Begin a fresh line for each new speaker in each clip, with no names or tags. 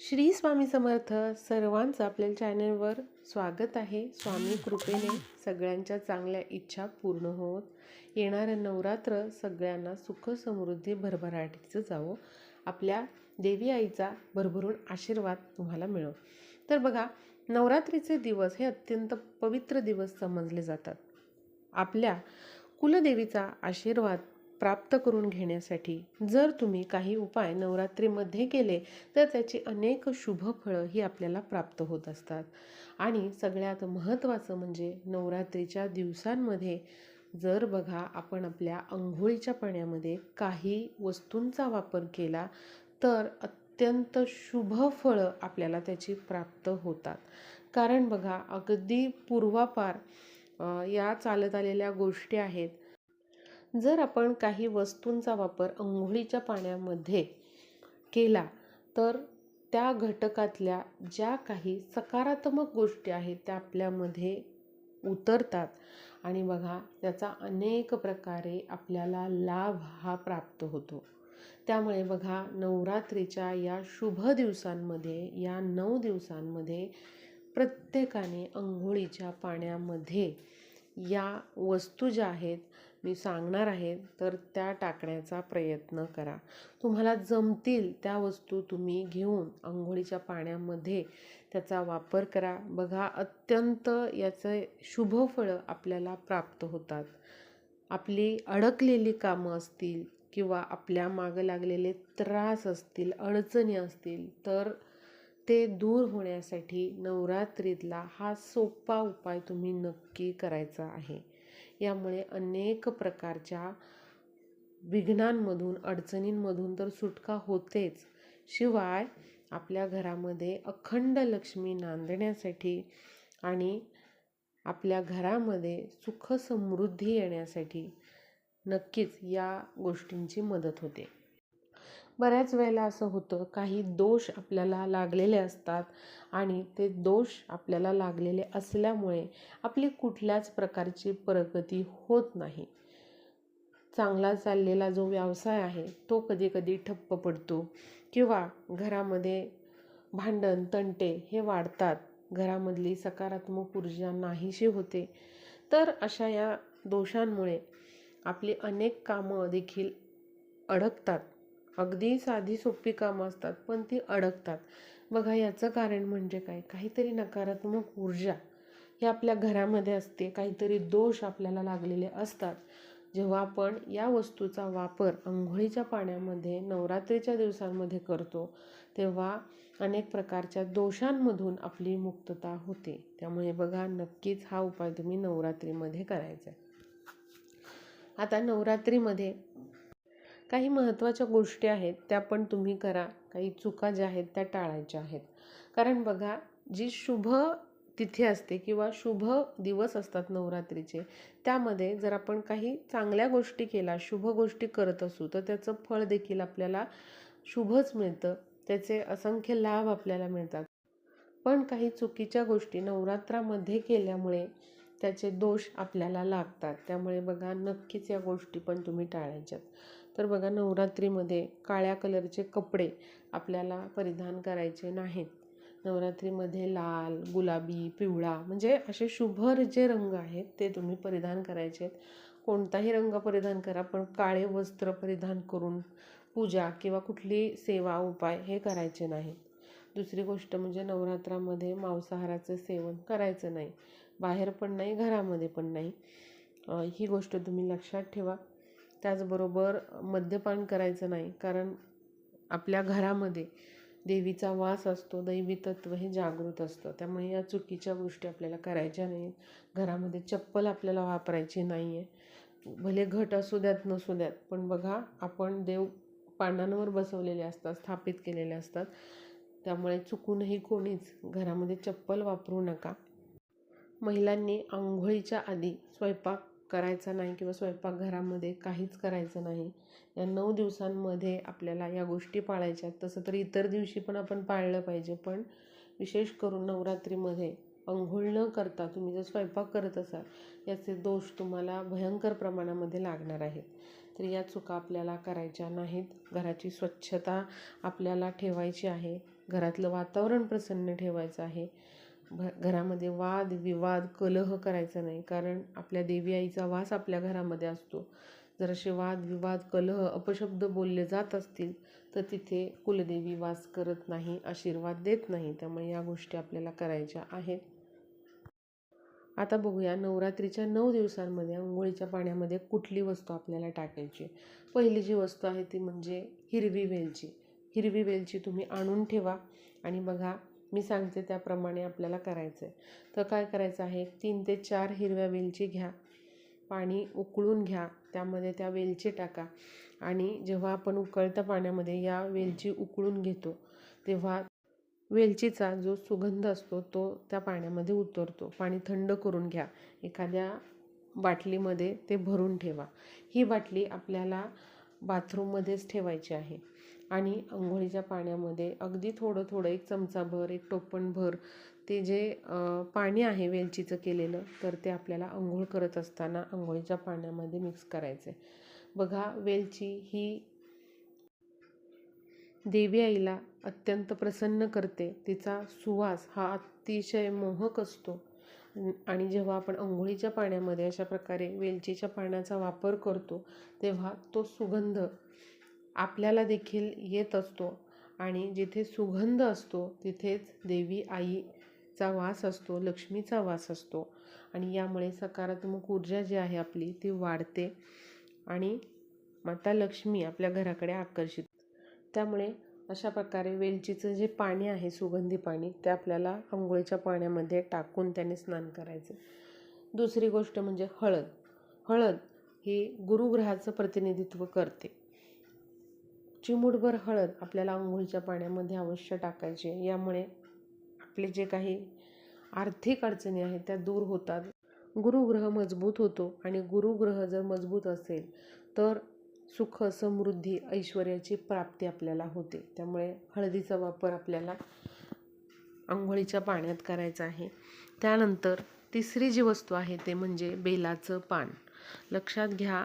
श्री स्वामी समर्थ सर्वांचं आपल्या चॅनलवर स्वागत आहे. स्वामी कृपेने सगळ्यांच्या चांगल्या इच्छा पूर्ण होत. येणारं नवरात्र सगळ्यांना सुख समृद्धी भरभराटीचं जावो. आपल्या देवी आईचा भरभरून आशीर्वाद तुम्हाला मिळो. तर बघा नवरात्रीचे दिवस हे अत्यंत पवित्र दिवस समजले जातात. आपल्या कुलदेवीचा आशीर्वाद प्राप्त करून घेण्यासाठी जर तुम्ही काही उपाय नवरात्रीमध्ये केले तर त्याची अनेक शुभ फळं ही आपल्याला प्राप्त होत असतात. आणि सगळ्यात महत्त्वाचं म्हणजे नवरात्रीच्या दिवसांमध्ये जर बघा आपण आपल्या अंघोळीच्या पाण्यामध्ये काही वस्तूंचा वापर केला तर अत्यंत शुभ फळं आपल्याला त्याची प्राप्त होतात. कारण बघा अगदी पूर्वापार या चालत आलेल्या गोष्टी आहेत जर आपण काही वस्तूंचा वापर अंघोळीच्या पाण्यामध्ये केला तर त्या घटकातल्या ज्या काही सकारात्मक गोष्टी आहेत त्या आपल्यामध्ये उतरतात. आणि बघा त्याचा अनेक प्रकारे आपल्याला लाभ हा प्राप्त होतो. त्यामुळे बघा नवरात्रीच्या या शुभ दिवसांमध्ये या नऊ दिवसांमध्ये प्रत्येकाने अंघोळीच्या पाण्यामध्ये या वस्तू ज्या आहेत मी सांगणार आहे तर त्या टाकण्याचा प्रयत्न करा. तुम्हाला जमतील त्या वस्तू तुम्ही घेऊन आंघोळीच्या पाण्यामध्ये त्याचा वापर करा. बघा अत्यंत याचं शुभ फळं आपल्याला प्राप्त होतात. आपली अडकलेली कामं असतील किंवा आपल्या मागं लागलेले त्रास असतील अडचणी असतील तर ते दूर होण्यासाठी नवरात्रीतला हा सोपा उपाय तुम्ही नक्की करायचा आहे. यामुळे अनेक प्रकारच्या विघ्नांमधून अडचणींमधून तर सुटका होतेच. शिवाय आपल्या घरामध्ये अखंड लक्ष्मी नांदण्यासाठी आणि आपल्या घरामध्ये सुख समृद्धी येण्यासाठी नक्कीच या गोष्टींची मदत होते. बऱ्याच वेळेला असं होतं काही दोष आपल्याला लागलेले असतात आणि ते दोष आपल्याला लागलेले असल्यामुळे आपली कुठल्याच प्रकारची प्रगती होत नाही. चांगला चाललेला जो व्यवसाय आहे तो कधीकधी ठप्प पडतो किंवा घरामध्ये भांडण तंटे हे वाढतात घरामधली सकारात्मक ऊर्जा नाहीशी होते. तर अशा या दोषांमुळे आपली अनेक कामं देखील अडकतात. अगदी साधी सोपी कामं असतात पण ती अडकतात. बघा याचं कारण म्हणजे काय? काहीतरी नकारात्मक ऊर्जा ही आपल्या घरामध्ये असते. काहीतरी दोष आपल्याला लागलेले असतात. जेव्हा आपण या वस्तूचा वापर आंघोळीच्या पाण्यामध्ये नवरात्रीच्या दिवसांमध्ये करतो तेव्हा अनेक प्रकारच्या दोषांमधून आपली मुक्तता होते. त्यामुळे बघा नक्कीच हा उपाय तुम्ही नवरात्रीमध्ये करायचा आहे. आता नवरात्रीमध्ये काही महत्त्वाच्या गोष्टी आहेत त्या पण तुम्ही करा. काही चुका ज्या आहेत त्या टाळायच्या आहेत. कारण बघा जी शुभ तिथी असते किंवा शुभ दिवस असतात नवरात्रीचे त्यामध्ये जर आपण काही चांगल्या गोष्टी केल्या शुभ गोष्टी करत असू तर त्याचं फळ देखील आपल्याला शुभच मिळतं. त्याचे असंख्य लाभ आपल्याला मिळतात. पण काही चुकीच्या गोष्टी नवरात्रामध्ये केल्यामुळे त्याचे दोष आपल्याला लागतात. त्यामुळे बघा नक्कीच या गोष्टी पण तुम्ही टाळायच्यात. तर बघा नवरात्रीमध्ये काळ्या कलरचे कपडे आपल्याला परिधान करायचे नाहीत. नवरात्रीमध्ये लाल गुलाबी पिवळा म्हणजे असे शुभर जे रंग आहेत ते तुम्ही परिधान करायचे आहेत. कोणताही रंग परिधान करा पण काळे वस्त्र परिधान करून पूजा किंवा कुठली सेवा उपाय हे करायचे नाहीत दुसरी गोष्ट म्हणजे नवरात्रामध्ये मांसाहाराचं सेवन करायचं नाही. बाहेर पण नाही घरामध्ये पण नाही. ही गोष्ट तुम्ही लक्षात ठेवा. त्याचबरोबर मद्यपान करायचं नाही. कारण आपल्या घरामध्ये देवीचा वास असतो दैवी तत्व हे जागृत असतं. त्यामुळे या चुकीच्या गोष्टी आपल्याला करायच्या नाही घरामध्ये चप्पल आपल्याला वापरायची नाही आहे भले घट असू द्यात नसू द्यात पण बघा आपण देव पानांवर बसवलेले असतात स्थापित केलेले असतात. त्यामुळे चुकूनही कोणीच घरामध्ये चप्पल वापरू नका. महिलांनी आंघोळीच्या आधी स्वयंपाक करायचा नाही किंवा स्वयंपाकघरामध्ये काहीच करायचं नाही. या नऊ दिवसांमध्ये आपल्याला या गोष्टी पाळायच्या आहेत. तसं तर इतर दिवशी पण आपण पाळलं पाहिजे. पण विशेष करून नवरात्रीमध्ये अंघोळ न करता तुम्ही जर स्वयंपाक करत असाल याचे दोष तुम्हाला भयंकर प्रमाणामध्ये लागणार आहेत. तर या चुका आपल्याला करायच्या नाहीत. घराची स्वच्छता आपल्याला ठेवायची आहे. घरातलं वातावरण प्रसन्न ठेवायचं आहे. भ घरामध्ये वाद विवाद कलह करायचा नाही. कारण आपल्या देवी आईचा वास आपल्या घरामध्ये असतो. जर असे वाद विवाद कलह अपशब्द बोलले जात असतील तर तिथे कुलदेवी वास करत नाही आशीर्वाद देत नाही. त्यामुळे या गोष्टी आपल्याला करायच्या आहेत. आता बघूया नवरात्रीच्या नऊ दिवसांमध्ये आंघोळीच्या पाण्यामध्ये कुठली वस्तू आपल्याला टाकायची? पहिली जी वस्तू आहे ती म्हणजे हिरवी वेलची. हिरवी वेलची तुम्ही आणून ठेवा आणि बघा मी सांगते त्याप्रमाणे आपल्याला करायचं आहे. तर काय करायचं आहे? तीन ते चार हिरव्या वेलची घ्या. पाणी उकळून घ्या. त्यामध्ये त्या वेलची टाका. आणि जेव्हा आपण उकळत्या पाण्यामध्ये या वेलची उकळून घेतो तेव्हा वेलचीचा जो सुगंध असतो तो त्या पाण्यामध्ये उतरतो. पाणी थंड करून घ्या. एखाद्या बाटलीमध्ये ते भरून ठेवा. ही बाटली आपल्याला बाथरूममध्येच ठेवायची आहे. आणि अंघोळीच्या पाण्यामध्ये अगदी थोडं थोडं एक चमचाभर एक टोपणभर ते जे पाणी आहे वेलचीचं केलेलं तर ते आपल्याला आंघोळ करत असताना आंघोळीच्या पाण्यामध्ये मिक्स करायचं आहे बघा वेलची ही देवी आईला अत्यंत प्रसन्न करते. तिचा सुवास हा अतिशय मोहक असतो. आणि जेव्हा आपण अंघोळीच्या पाण्यामध्ये अशा प्रकारे वेलचीच्या पाण्याचा वापर करतो तेव्हा तो सुगंध आपल्याला देखील येत असतो. आणि जिथे सुगंध असतो तिथेच देवी आईचा वास असतो लक्ष्मीचा वास असतो. आणि यामुळे सकारात्मक ऊर्जा जी आहे आपली ती वाढते आणि माता लक्ष्मी आपल्या घराकडे आकर्षित त्यामुळे अशा प्रकारे वेलचीचं जे पाणी आहे सुगंधी पाणी ते आपल्याला आंघोळीच्या पाण्यामध्ये टाकून त्याने स्नान करायचं. दुसरी गोष्ट म्हणजे हळद. हळद ही गुरुग्रहाचं प्रतिनिधित्व करते. चिमूटभर हळद आपल्याला आंघोळीच्या पाण्यामध्ये अवश्य टाकायची. यामुळे आपले जे काही आर्थिक अडचणी आहेत त्या दूर होतात. गुरुग्रह मजबूत होतो आणि गुरुग्रह जर मजबूत असेल तर सुख समृद्धी ऐश्वर्याची प्राप्ती आपल्याला होते. त्यामुळे हळदीचा वापर आपल्याला आंघोळीच्या पाण्यात करायचा आहे. त्यानंतर तिसरी जी वस्तू आहे ते म्हणजे बेलाचं पान. लक्षात घ्या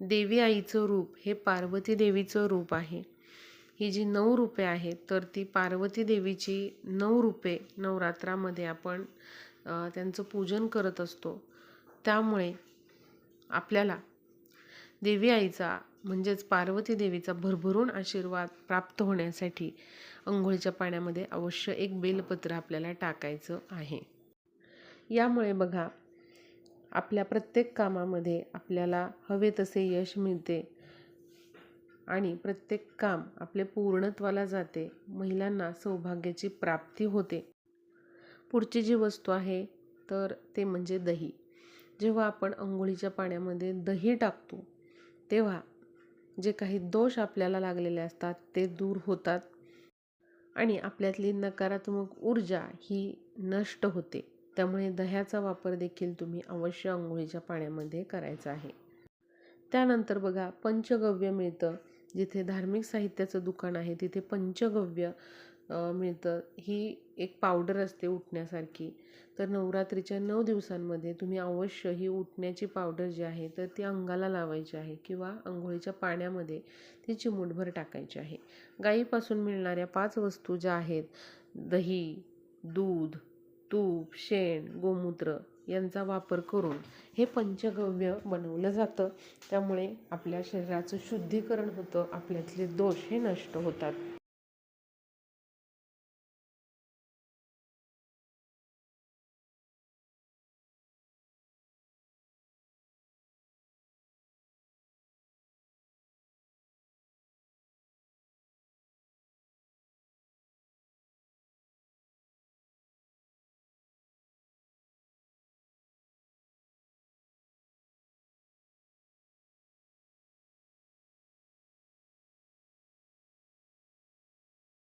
देवी आईचं रूप हे पार्वती देवीचं रूप आहे. ही जी नऊ रूपे आहेत तर ती पार्वती देवीची नऊ रूपे नवरात्रामध्ये आपण त्यांचं पूजन करत असतो. त्यामुळे आपल्याला देवी आईचा म्हणजेच पार्वती देवीचा भरभरून आशीर्वाद प्राप्त होण्यासाठी अंघोळीच्या पाण्यामध्ये अवश्य एक बेलपत्र आपल्याला टाकायचं आहे. यामुळे बघा आपल्या प्रत्येक कामामध्ये आपल्याला हवे तसे यश मिळते आणि प्रत्येक काम आपले पूर्णत्वाला जाते महिलांना सौभाग्याची प्राप्ती होते. पुढची जी वस्तू आहे तर ते म्हणजे दही. जेव्हा आपण अंघोळीच्या पाण्यामध्ये दही टाकतो तेव्हा जे काही दोष आपल्याला लागलेले असतात ते दूर होतात आणि आपल्यातली नकारात्मक ऊर्जा ही नष्ट होते. त्यामुळे दह्याचा वापर देखील तुम्ही अवश्य आंघोळीच्या पाण्यामध्ये करायचा आहे. त्यानंतर बघा पंचगव्य मिळतं. जिथे धार्मिक साहित्याचं दुकान आहे तिथे पंचगव्य मिळतं. ही एक पावडर असते उठण्यासारखी. तर नवरात्रीच्या नऊ दिवसांमध्ये तुम्ही अवश्य ही उठण्याची पावडर जी आहे तर ती अंगाला लावायची आहे किंवा आंघोळीच्या पाण्यामध्ये ती चिमूटभर टाकायची आहे. गाईपासून मिळणाऱ्या पाच वस्तू ज्या आहेत दही दूध तूप शेण गोमूत्र यांचा वापर करून हे पंचगव्य बनवलं जातं. त्यामुळे आपल्या शरीराचं शुद्धीकरण होतं आपल्यातले दोष हे नष्ट होतात.